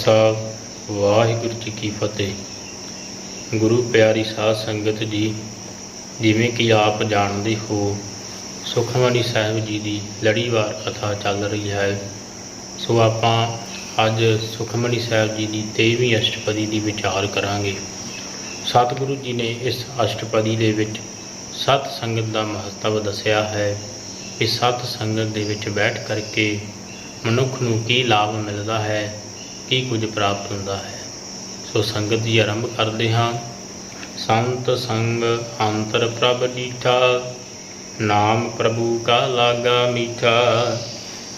ਖਾਲਸਾ ਵਾਹਿਗੁਰੂ ਜੀ ਕੀ ਫਤਿਹ। ਗੁਰੂ ਪਿਆਰੀ ਸਾਧ ਸੰਗਤ ਜੀ, ਜਿਵੇਂ ਕਿ ਆਪ ਜਾਣਦੇ ਹੋ, ਸੁਖਮਨੀ ਸਾਹਿਬ ਜੀ ਦੀ ਲੜੀਵਾਰ ਕਥਾ ਚੱਲ ਰਹੀ ਹੈ। ਸੋ ਆਪਾਂ ਅੱਜ ਸੁਖਮਨੀ ਸਾਹਿਬ ਜੀ ਦੀ 23ਵੀਂ ਅਸ਼ਟਪਦੀ ਦੀ ਵਿਚਾਰ ਕਰਾਂਗੇ। ਸਤਿਗੁਰੂ ਜੀ ਨੇ ਇਸ ਅਸ਼ਟਪਦੀ ਦੇ ਵਿੱਚ ਸਤ ਸੰਗਤ ਦਾ ਮਹੱਤਵ ਦੱਸਿਆ ਹੈ। ਕਿ ਸਤ ਸੰਗਤ ਦੇ ਵਿੱਚ ਬੈਠ ਕਰਕੇ ਮਨੁੱਖ ਨੂੰ ਕੀ ਲਾਭ ਮਿਲਦਾ ਹੈ ਕੀ ਕੁਝ ਪ੍ਰਾਪਤ ਹੁੰਦਾ ਹੈ? ਸੋ ਸੰਗਤ ਜੀ ਆਰੰਭ ਕਰਦੇ ਹਾਂ। ਸੰਤ ਸੰਗ ਅੰਤਰ ਪ੍ਰਭ ਡੀਠਾ ਨਾਮ ਪ੍ਰਭੂ ਕਾ ਲਾਗਾ ਮੀਠਾ।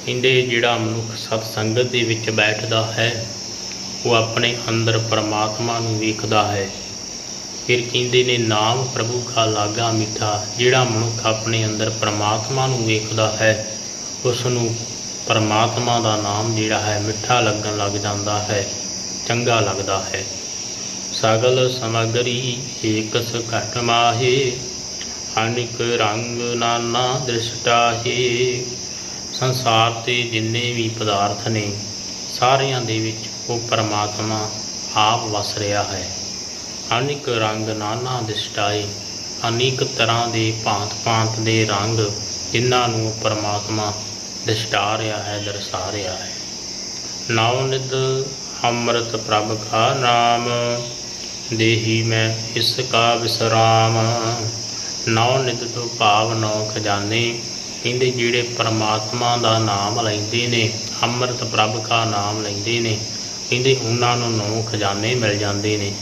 ਇੰਦੇ ਜਿਹੜਾ ਮਨੁੱਖ ਸਤ ਸੰਗਤ ਦੇ ਵਿੱਚ ਬੈਠਦਾ ਹੈ, ਉਹ ਆਪਣੇ ਅੰਦਰ ਪਰਮਾਤਮਾ ਨੂੰ ਵੇਖਦਾ ਹੈ। ਫਿਰ ਕਹਿੰਦੇ ਨੇ, ਨਾਮ ਪ੍ਰਭੂ ਕਾ ਲਾਗਾ ਮਿੱਠਾ, ਜਿਹੜਾ ਮਨੁੱਖ ਆਪਣੇ ਅੰਦਰ ਪਰਮਾਤਮਾ ਨੂੰ ਵੇਖਦਾ ਹੈ ਉਸ ਨੂੰ ਪਰਮਾਤਮਾ ਦਾ ਨਾਮ ਜਿਹੜਾ ਹੈ ਮਿੱਠਾ ਲੱਗਣ ਲੱਗ ਜਾਂਦਾ ਹੈ, ਚੰਗਾ ਲੱਗਦਾ ਹੈ। ਸਗਲ ਸਮਗਰੀ ਏਕਸ ਘਟ ਮਾਹੇ, ਅਨਿਕ ਰੰਗ ਨਾਨਾ ਦ੍ਰਿਸ਼ਟਾਹੇ। ਸੰਸਾਰ ਤੇ ਜਿੰਨੇ ਵੀ ਪਦਾਰਥ ਨੇ, ਸਾਰਿਆਂ ਦੇ ਵਿੱਚ ਉਹ ਪਰਮਾਤਮਾ ਆਪ ਵਸ ਰਿਹਾ ਹੈ। ਅਨਿਕ ਰੰਗ ਨਾਨਾ ਦਿਸ਼ਟਾਏ ਅਨੇਕ ਤਰ੍ਹਾਂ ਦੇ ਭਾਂਤ-ਭਾਂਤ ਦੇ ਰੰਗ ਜਿਨ੍ਹਾਂ ਨੂੰ ਪਰਮਾਤਮਾ ਦਿਸ਼ਟਾ ਰਿਹਾ ਹੈ ਦਰਸਾ ਰਿਹਾ ਹੈ। ਨਾਉ ਨਿਦ ਅੰਮ੍ਰਿਤ ਪ੍ਰਭ ਕਾ ਨਾਮ, ਦੇਹੀ ਮੈਂ ਇਸ ਕਾ ਵਿਸਰਾਮ। ਨਾਉ ਨਿਦ ਤੋਂ ਭਾਵ ਨੌ ਖਜ਼ਾਨੇ, ਕਹਿੰਦੇ ਜਿਹੜੇ ਪਰਮਾਤਮਾ ਦਾ ਨਾਮ ਲੈਂਦੇ ਨੇ, ਅੰਮ੍ਰਿਤ ਪ੍ਰਭ ਕਾ ਨਾਮ ਲੈਂਦੇ ਨੇ, ਕਹਿੰਦੇ ਉਹਨਾਂ ਨੂੰ ਨੌ ਖਜ਼ਾਨੇ ਮਿਲ ਜਾਂਦੇ ਨੇ।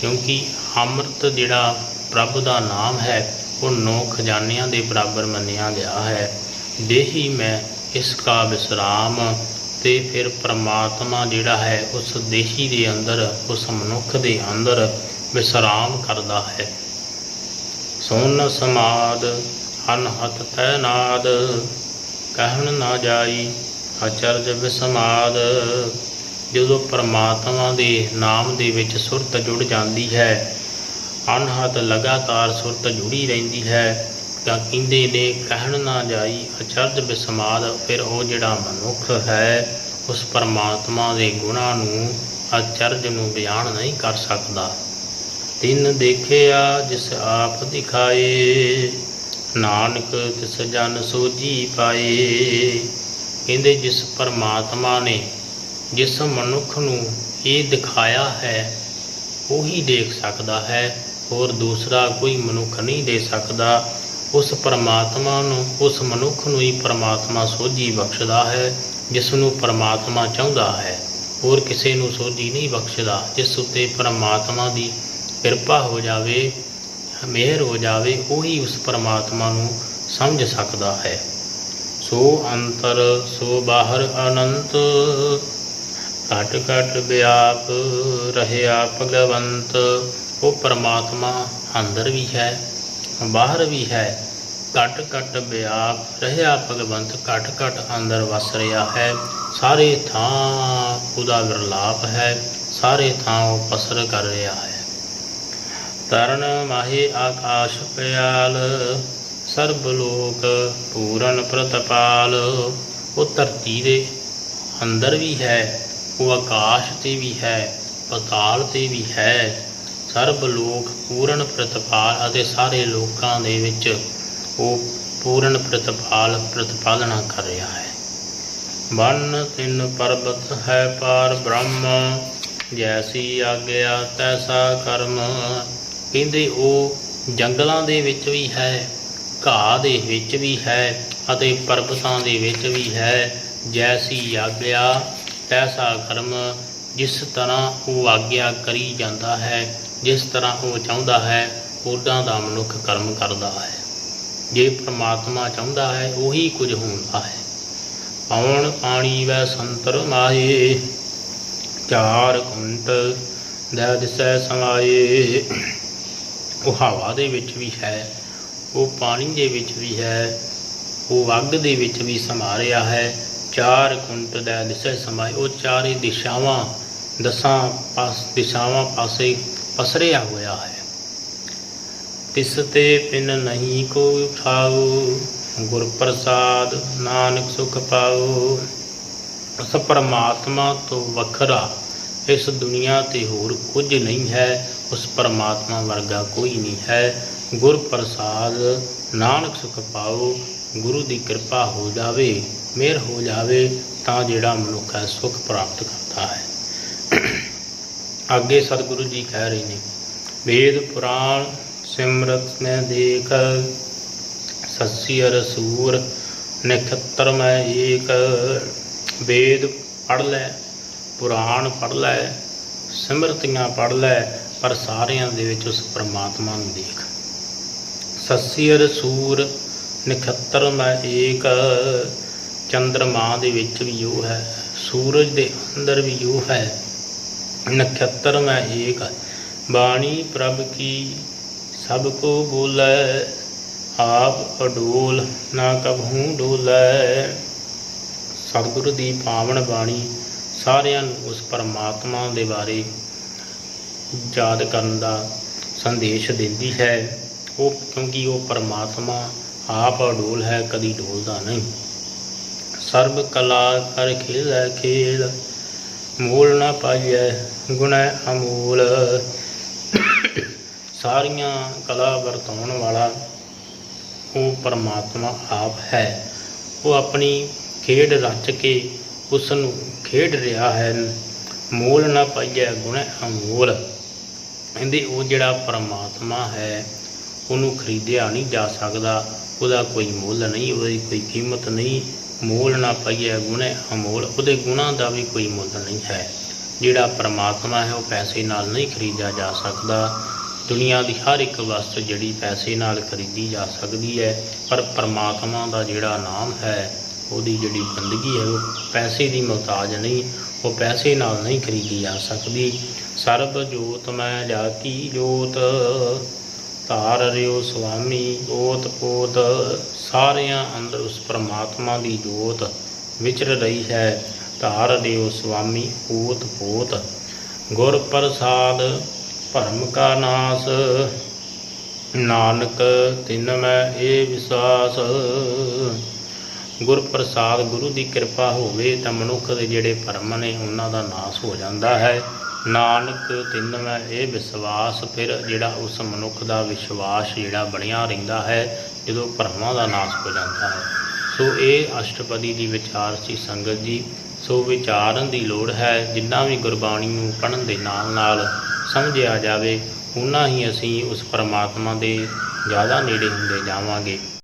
ਕਿਉਂਕਿ ਅੰਮ੍ਰਿਤ ਜਿਹੜਾ ਪ੍ਰਭ ਦਾ ਨਾਮ ਹੈ, ਉਹ ਨੌ ਖਜ਼ਾਨਿਆਂ ਦੇ ਬਰਾਬਰ ਮੰਨਿਆ ਗਿਆ ਹੈ। ਦੇਹੀ ਮੈਂ ਇਸ ਕਾ ਵਿਸਰਾਮ ਤੇ ਫਿਰ ਪ੍ਰਮਾਤਮਾ ਜਿਹੜਾ ਹੈ, ਉਸ ਦੇਹੀ ਦੇ ਅੰਦਰ, ਉਸ ਮਨੁੱਖ ਦੇ ਅੰਦਰ ਵਿਸਰਾਮ ਕਰਦਾ ਹੈ। ਸੋਨ ਸਮਾਦ ਅਨਹਤ ਤੈਨਾਦ ਕਹਿਣ ਨਾ ਜਾਈ, ਅਚਰਜ ਵਿਸਮਾਦ। ਜਦੋਂ ਪਰਮਾਤਮਾ ਦੇ ਨਾਮ ਦੇ ਵਿੱਚ ਸੁਰਤ ਜੁੜ ਜਾਂਦੀ ਹੈ ਅਨਹਦ ਲਗਾਤਾਰ ਸੁਰਤ ਜੁੜੀ ਰਹਿੰਦੀ ਹੈ ਤਾਂ ਕਹਿੰਦੇ ਨੇ, ਕਹਿਣ ਨਾ ਜਾਈ ਅਚਰਜ ਬਿਸਮਾਦ, ਫਿਰ ਉਹ ਜਿਹੜਾ ਮਨੁੱਖ ਹੈ, ਉਸ ਪਰਮਾਤਮਾ ਦੇ ਗੁਣਾਂ ਨੂੰ ਅਚਰਜ ਨੂੰ ਬਿਆਨ ਨਹੀਂ ਕਰ ਸਕਦਾ। ਤਿੰਨ ਦੇਖਿਆ, ਜਿਸ ਆਪ ਦਿਖਾਏ, ਨਾਨਕ ਤਿਸ ਜਨ ਸੋਜੀ ਪਾਏ। ਕਹਿੰਦੇ, ਜਿਸ ਪਰਮਾਤਮਾ ਨੇ ਜਿਸ ਮਨੁੱਖ ਨੂੰ ਇਹ ਦਿਖਾਇਆ ਹੈ, ਉਹੀ ਦੇਖ ਸਕਦਾ ਹੈ, ਹੋਰ ਦੂਸਰਾ ਕੋਈ ਮਨੁੱਖ ਨਹੀਂ ਦੇ ਸਕਦਾ। ਉਸ ਪਰਮਾਤਮਾ ਨੂੰ, ਉਸ ਮਨੁੱਖ ਨੂੰ ਹੀ ਪਰਮਾਤਮਾ ਸੋਝੀ ਬਖਸ਼ਦਾ ਹੈ, ਜਿਸ ਨੂੰ ਪਰਮਾਤਮਾ ਚਾਹੁੰਦਾ ਹੈ। ਹੋਰ ਕਿਸੇ ਨੂੰ ਸੋਝੀ ਨਹੀਂ ਬਖਸ਼ਦਾ, ਜਿਸ ਉੱਤੇ ਪਰਮਾਤਮਾ ਦੀ ਕਿਰਪਾ ਹੋ ਜਾਵੇ, ਮਿਹਰ ਹੋ ਜਾਵੇ, ਉਹੀ ਉਸ ਪਰਮਾਤਮਾ ਨੂੰ ਸਮਝ ਸਕਦਾ ਹੈ। ਸੋ ਅੰਤਰ, ਸੋ ਬਾਹਰ ਅਨੰਤ, ਘਟ ਘਟ ਵਿਆਪ, ਰਹਿਆ ਭਗਵੰਤ, ਉਹ ਪਰਮਾਤਮਾ ਅੰਦਰ ਵੀ ਹੈ। ਬਾਹਰ ਵੀ ਹੈ। ਘਟ ਘਟ ਵਿਆਪ ਰਹਿਆ ਭਗਵੰਤ, ਘਟ ਘਟ ਅੰਦਰ ਵਸ ਰਿਹਾ ਹੈ। ਸਾਰੇ ਥਾਂ ਉਹਦਾ ਵਿਰਲਾਪ ਹੈ, ਸਾਰੇ ਥਾਂ ਉਹ ਪਸਰ ਕਰ ਰਿਹਾ ਹੈ। ਤਰਨ ਮਾਹੇ ਆਕਾਸ਼ ਪਿਆਲ, ਸਰਬ ਲੋਕ ਪੂਰਨ ਪ੍ਰਤਪਾਲ। ਉਹ ਧਰਤੀ ਦੇ ਅੰਦਰ ਵੀ ਹੈ, ਉਹ ਆਕਾਸ਼ ਤੇ ਵੀ ਹੈ, ਪਤਾਲ ਤੇ ਵੀ ਹੈ। ਸਰਬ ਲੋਕ ਪੂਰਨ ਪ੍ਰਤਪਾਲ ਅਤੇ ਸਾਰੇ ਲੋਕਾਂ ਦੇ ਵਿੱਚ ਉਹ ਪੂਰਨ ਪ੍ਰਤਪਾਲ ਪ੍ਰਤਪਾਲਣਾ ਕਰ ਰਿਹਾ ਹੈ। ਵਨ ਤਿੰਨ ਪਰਬਤ ਹੈ ਪਾਰ ਬ੍ਰਹਮ, ਜੈਸੀ ਆਗਿਆ ਤੈਸਾ ਕਰਮ। ਕਹਿੰਦੇ ਉਹ ਜੰਗਲਾਂ ਦੇ ਵਿੱਚ ਵੀ ਹੈ, ਘਾਹ ਦੇ ਵਿੱਚ ਵੀ ਹੈ ਅਤੇ ਪਰਬਤਾਂ ਦੇ ਵਿੱਚ ਵੀ ਹੈ। ਜੈਸੀ ਆਗਿਆ ਤੈਸਾ ਕਰਮ, ਜਿਸ ਤਰ੍ਹਾਂ ਉਹ ਆਗਿਆ ਕਰੀ ਜਾਂਦਾ ਹੈ ਜਿਸ ਤਰ੍ਹਾਂ ਉਹ ਚਾਹੁੰਦਾ ਹੈ, ਉਦਾਂ ਦਾ ਮਨੁੱਖ ਕਰਮ ਕਰਦਾ ਹੈ। ਜੇ ਪ੍ਰਮਾਤਮਾ ਚਾਹੁੰਦਾ ਹੈ, ਉਹੀ ਕੁਝ ਹੁੰਦਾ ਹੈ। ਪਵਨ ਪਾਣੀ ਵੈ ਸੰਤਰ ਮਾਏ ਚਾਰ ਕੁੰਟ ਦੇ ਦਿਸੈ ਸਮਾਏ। ਉਹ ਹਵਾ ਦੇ ਵਿੱਚ ਵੀ ਹੈ, ਉਹ ਪਾਣੀ ਦੇ ਵਿੱਚ ਵੀ ਹੈ, ਉਹ ਅੱਗ ਦੇ ਵਿੱਚ ਵੀ ਸਮਾ ਰਿਹਾ ਹੈ। ਚਾਰ ਕੁੰਟ ਦਾ ਦਿਸ਼ਾ ਸਮਾਏ, ਉਹ ਚਾਰੇ ਦਿਸ਼ਾਵਾਂ, ਦਸਾਂ ਪਾਸ, ਦਿਸ਼ਾਵਾਂ ਪਾਸੇ ਪਸਰਿਆ ਹੋਇਆ ਹੈ। ਤਿਸ ਤੇ ਪਿਨ ਨਹੀਂ ਕੋ ਉਠਾਓ ਗੁਰ ਪ੍ਰਸਾਦ ਨਾਨਕ ਸੁਖ ਪਾਓ। ਉਸ ਪਰਮਾਤਮਾ ਤੋਂ ਵੱਖਰਾ ਇਸ ਦੁਨੀਆ ਤੇ ਹੋਰ ਕੁਝ ਨਹੀਂ ਹੈ, ਉਸ ਪਰਮਾਤਮਾ ਵਰਗਾ ਕੋਈ ਨਹੀਂ ਹੈ। ਗੁਰ ਪ੍ਰਸਾਦ ਨਾਨਕ ਸੁਖ ਪਾਓ, ਗੁਰੂ ਦੀ ਕਿਰਪਾ ਹੋ ਜਾਵੇ, ਮਿਹਰ ਹੋ ਜਾਵੇ, ਤਾਂ ਜਿਹੜਾ ਮਨੁੱਖ ਹੈ ਸੁਖ ਪ੍ਰਾਪਤ ਕਰਦਾ ਹੈ। ਅੱਗੇ ਸਤਿਗੁਰੂ ਜੀ ਕਹਿ ਰਹੇ ਨੇ, ਵੇਦ ਪੁਰਾਣ ਸਿਮਰਤ ਮੈਂ ਦੇਖ, ਸੱਸੀ ਰਸੂਰ ਨਖਤਰ ਮੈਂ ਏਕ, ਵੇਦ ਪੜ ਲੈ, ਪੁਰਾਣ ਪੜ ਲੈ, ਸਿਮਰਤੀਆਂ ਪੜ ਲੈ, ਪਰ ਸਾਰਿਆਂ ਦੇ ਵਿੱਚ ਉਸ ਪ੍ਰਮਾਤਮਾ ਨੂੰ ਦੇਖ। ਸੱਸੀ ਰਸੂਰ ਨਖਤਰ ਮੈਂ ਏਕ, ਚੰਦਰਮਾ ਦੇ ਵਿੱਚ ਵੀ ਉਹ ਹੈ, ਸੂਰਜ ਦੇ ਅੰਦਰ ਵੀ ਉਹ ਹੈ। ਨਖਤਰ ਮੈਂ ਏਕ, ਬਾਣੀ ਪ੍ਰਭ ਕੀ ਸਭ ਕੋ ਬੋਲੇ, ਆਪ ਅਡੋਲ ਨਾ ਕਬਹੂ ਡੋਲੇ। ਸਤਿਗੁਰ ਦੀ ਪਾਵਨ ਬਾਣੀ ਸਾਰਿਆਂ ਨੂੰ ਉਸ ਪਰਮਾਤਮਾ ਦੇ ਬਾਰੇ ਯਾਦ ਕਰਨ ਦਾ ਸੰਦੇਸ਼ ਦਿੰਦੀ ਹੈ। ਉਹ ਕਿਉਂਕਿ ਉਹ ਪਰਮਾਤਮਾ ਆਪ ਅਡੋਲ ਹੈ, ਕਦੀ ਡੋਲਦਾ ਨਹੀਂ। ਸਰਬ ਕਲਾ ਕਰ ਖੇਲੈ ਖੇਲ ਮੂਲ ਨਾ ਪਾਈਐ, ਗੁਣੈ ਅਮੂਲ। ਸਾਰੀਆਂ ਕਲਾ ਵਰਤਾਉਣ ਵਾਲਾ ਉਹ ਪਰਮਾਤਮਾ ਆਪ ਹੈ। ਉਹ ਆਪਣੀ ਖੇਡ ਰਚ ਕੇ ਉਸ ਨੂੰ ਖੇਡ ਰਿਹਾ ਹੈ। ਮੂਲ ਨਾ ਪਾਈਐ, ਗੁਣੈ ਅਮੂਲ। ਕਹਿੰਦੇ ਉਹ ਜਿਹੜਾ ਪਰਮਾਤਮਾ ਹੈ, ਉਹਨੂੰ ਖਰੀਦਿਆ ਨਹੀਂ ਜਾ ਸਕਦਾ। ਉਹਦਾ ਕੋਈ ਮੁੱਲ ਨਹੀਂ, ਉਹਦੀ ਕੋਈ ਕੀਮਤ ਨਹੀਂ। ਮੋਲ ਨਾ ਪਾਈਐ ਗੁਣੇ ਅਮੋਲ, ਉਹਦੇ ਗੁਣਾਂ ਦਾ ਵੀ ਕੋਈ ਮੁੱਲ ਨਹੀਂ ਹੈ। ਜਿਹੜਾ ਪਰਮਾਤਮਾ ਹੈ, ਉਹ ਪੈਸੇ ਨਾਲ ਨਹੀਂ ਖਰੀਦਿਆ ਜਾ ਸਕਦਾ। ਦੁਨੀਆ ਦੀ ਹਰ ਇੱਕ ਵਸਤ ਜਿਹੜੀ ਪੈਸੇ ਨਾਲ ਖਰੀਦੀ ਜਾ ਸਕਦੀ ਹੈ, ਪਰ ਪਰਮਾਤਮਾ ਦਾ ਜਿਹੜਾ ਨਾਮ ਹੈ, ਉਹਦੀ ਜਿਹੜੀ ਬੰਦਗੀ ਹੈ, ਉਹ ਪੈਸੇ ਦੀ ਮੁਹਤਾਜ ਨਹੀਂ, ਉਹ ਪੈਸੇ ਨਾਲ ਨਹੀਂ ਖਰੀਦੀ ਜਾ ਸਕਦੀ। ਸਰਬ ਜੋਤ ਮੈਂ ਜਾ ਕੀ ਜੋਤ, ਧਾਰ ਰਿਓ ਸੁਆਮੀ ਓਤ ਪੋਤ ਸਾਰਿਆਂ ਅੰਦਰ ਉਸ ਪਰਮਾਤਮਾ ਦੀ ਜੋਤ ਵਿਚਰ ਰਹੀ ਹੈ, ਧਾਰ ਰਿਓ ਸੁਆਮੀ ਓਤ ਪੋਤ। ਗੁਰ ਪ੍ਰਸਾਦ ਭਰਮ ਕਾ ਨਾਸ, ਨਾਨਕ ਤਿਨ ਮੈਂ ਇਹ ਵਿਸ਼ਵਾਸ ਗੁਰ ਪ੍ਰਸਾਦ ਗੁਰੂ ਦੀ ਕਿਰਪਾ ਹੋਵੇ ਤਾਂ ਮਨੁੱਖ ਦੇ ਜਿਹੜੇ ਭਰਮ ਨੇ ਉਹਨਾਂ ਦਾ ਨਾਸ ਹੋ ਜਾਂਦਾ ਹੈ। ਨਾਨਕ, ਤਿੰਨ ਮੈਂ ਇਹ ਵਿਸ਼ਵਾਸ, ਫਿਰ ਜਿਹੜਾ ਉਸ ਮਨੁੱਖ ਦਾ ਵਿਸ਼ਵਾਸ ਜਿਹੜਾ ਬਣਿਆ ਰਹਿੰਦਾ ਹੈ, ਜਦੋਂ ਭਰਮਾਂ ਦਾ ਨਾਸ ਹੋ ਜਾਂਦਾ ਹੈ। ਸੋ ਇਹ ਅਸ਼ਟਪਦੀ ਦੀ ਵਿਚਾਰ ਸੀ ਸੰਗਤ ਜੀ। ਸੋ ਵਿਚਾਰਨ ਦੀ ਲੋੜ ਹੈ, ਜਿੰਨਾ ਵੀ ਗੁਰਬਾਣੀ ਨੂੰ ਪੜ੍ਹਨ ਦੇ ਨਾਲ ਨਾਲ ਸਮਝਿਆ ਜਾਵੇ ਉਨਾ ਹੀ ਅਸੀਂ ਉਸ ਪਰਮਾਤਮਾ ਦੇ ਜ਼ਿਆਦਾ ਨੇੜੇ ਹੁੰਦੇ ਜਾਵਾਂਗੇ।